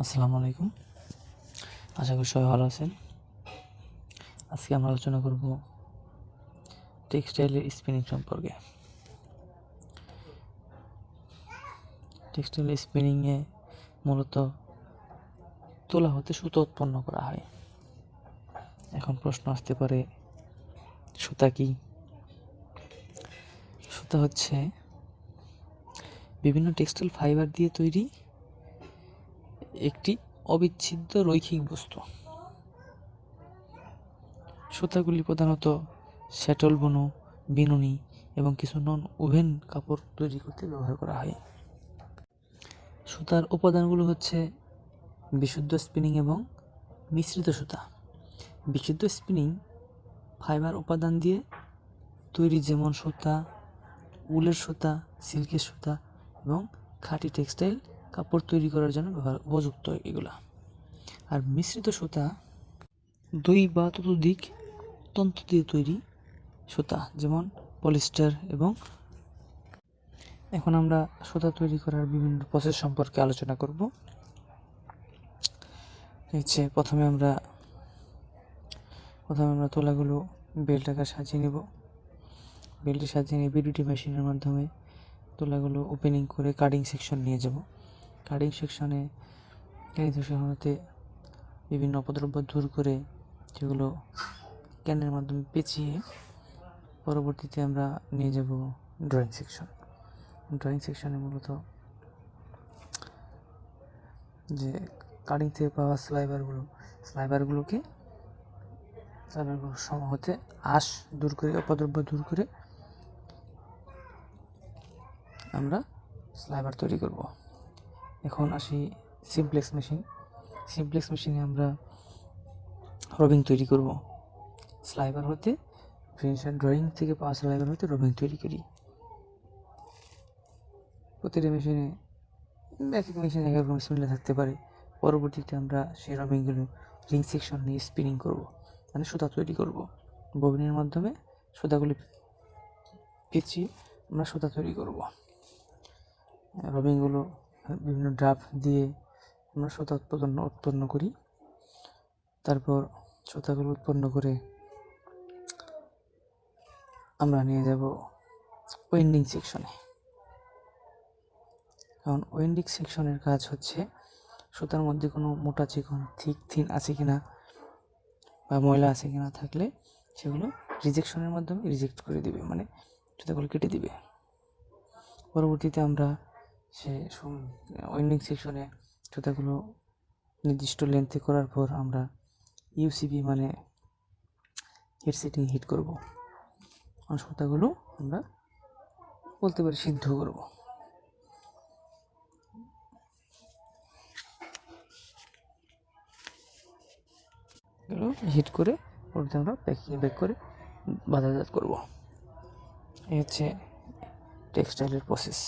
আসসালামু আলাইকুম। আশা করি সবাই ভালো আছেন। আজকে আমরা আলোচনা করব টেক্সটাইলের স্পিনিং সম্পর্কে। টেক্সটাইল স্পিনিংয়ে মূলত তুলা হতে সুতো উৎপন্ন করা হয়। এখন প্রশ্ন আসতে পারে, সুতা কি? সুতা হচ্ছে বিভিন্ন টেক্সটাইল ফাইবার দিয়ে তৈরি একটি অবিচ্ছেদ্য রৈখিক বস্তু। সুতাগুলি প্রধানত শ্যাটল বুনো, বিনুনি এবং কিছু নন ওভেন কাপড় তৈরি করতে ব্যবহার করা হয়। সুতার উপাদানগুলো হচ্ছে বিশুদ্ধ স্পিনিং এবং মিশ্রিত সুতা। বিশুদ্ধ স্পিনিং ফাইবার উপাদান দিয়ে তৈরি যেমন সুতা, উলের সুতা, সিল্কের সুতা এবং খাঁটি টেক্সটাইল কাপড় তৈরি করার জন্য ব্যবহার উপযুক্ত এগুলা। আর মিশ্রিত সুতা, দুই বা ততোধিক তন্তু দিয়ে তৈরি সুতা, যেমন পলিস্টার এবং এখন আমরা সুতা তৈরি করার বিভিন্ন প্রসেস সম্পর্কে আলোচনা করব। হচ্ছে প্রথমে আমরা প্রথমে আমরা তোলাগুলো বেল্ট আকার সাজিয়ে নেব। বেল্টে সাজিয়ে নিয়ে বিডিটি মেশিনের মাধ্যমে তোলাগুলো ওপেনিং করে কাটিং সেকশন নিয়ে যাব। কাটিং সেকশনে কাটিং সেকশনতে বিভিন্ন অপদ্রব্য দূর করে সেগুলো ক্যানের মাধ্যমে পেঁচিয়ে পরবর্তীতে আমরা নিয়ে যাব ড্রয়িং সেকশন ড্রয়িং সেকশনে মূলত যে কাটিং থেকে পাওয়া স্লাইবারগুলো স্লাইবারগুলোকে স্লাইবারগুলো সম হতে আঁশ দূর করে, অপদ্রব্য দূর করে আমরা স্লাইবার তৈরি করব। এখন আসি সিমপ্লেক্স মেশিন সিমপ্লেক্স মেশিনে আমরা রবিং তৈরি করব। স্লাইবার হতে ফিনিশার ড্রয়িং থেকে পাওয়া স্লাইবার হতে রবিং তৈরি করি। প্রতিটা মেশিনে এক এক মেশিনে এক এক রকম থাকতে পারে। পরবর্তীতে আমরা সেই রবিংগুলো রিং সেকশন নিয়ে স্পিনিং করব। মানে সুতা তৈরি করব। ববিনের মাধ্যমে সুতাগুলি পেঁচিয়ে আমরা সুতা তৈরি করব। রবিংগুলো বিভিন্ন ড্রাফ দিয়ে আমরা সুতা উৎপাদন উৎপন্ন করি। তারপর সুতাগুলো উৎপন্ন করে আমরা নিয়ে যাব ওয়েন্ডিং সেকশনে। কারণ ওয়েন্ডিং সেকশনের কাজ হচ্ছে সুতার মধ্যে কোনো মোটা চিকন থিক থিন আছে কিনা বা ময়লা আছে কিনা থাকলে সেগুলো রিজেকশনের মাধ্যমে রিজেক্ট করে দিবে মানে সুতাগুলো কেটে দিবে। পরবর্তীতে আমরা সে ওয়েন্ডিং সেকশনে সুতাগুলো নির্দিষ্ট লেন্থে করার পর আমরা ইউসিবি মানে হেড সেটিং হিট করব। আর সুতাগুলো আমরা বলতে পারি সিদ্ধ করব। হিট করে ওটাতে আমরা প্যাকিং ব্যাক করে বাজারজাত করব। এই হচ্ছে টেক্সটাইলের প্রসেস